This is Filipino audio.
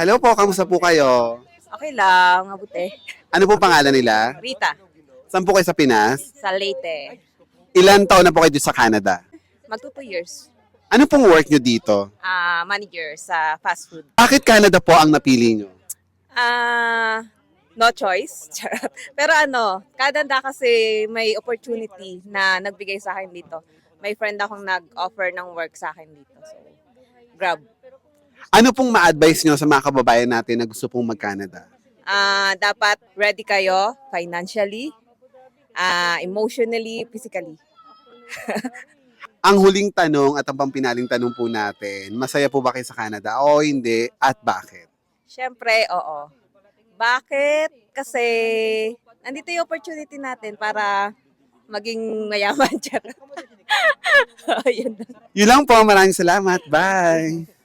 Hello po, kamusta po kayo? Okay lang, mabuti. Ano po pangalan nila? Rita, Saan po kayo sa Pinas? sa Leyte. Ilan taon na po kayo dito sa Canada? Magto two years. Ano pong work nyo dito? Ah, manager sa fast food. Bakit Canada po ang napili nyo? Ah, no choice. Charot. Pero ano, Canada kasi may opportunity na nagbigay sa akin dito. May friend akong nag-offer ng work sa akin dito. So, grab. Ano pong ma-advise nyo sa mga kababayan natin na gusto pong mag-Canada? Ah, dapat ready kayo financially, ah, emotionally, physically. Ang huling tanong at ang pampinaling tanong po natin, masaya po ba kayo sa Canada o hindi at bakit? Siyempre, oo. Bakit? Kasi nandito yung opportunity natin para maging mayaman. Charot. Ayun. Yun lang po, maraming salamat. Bye!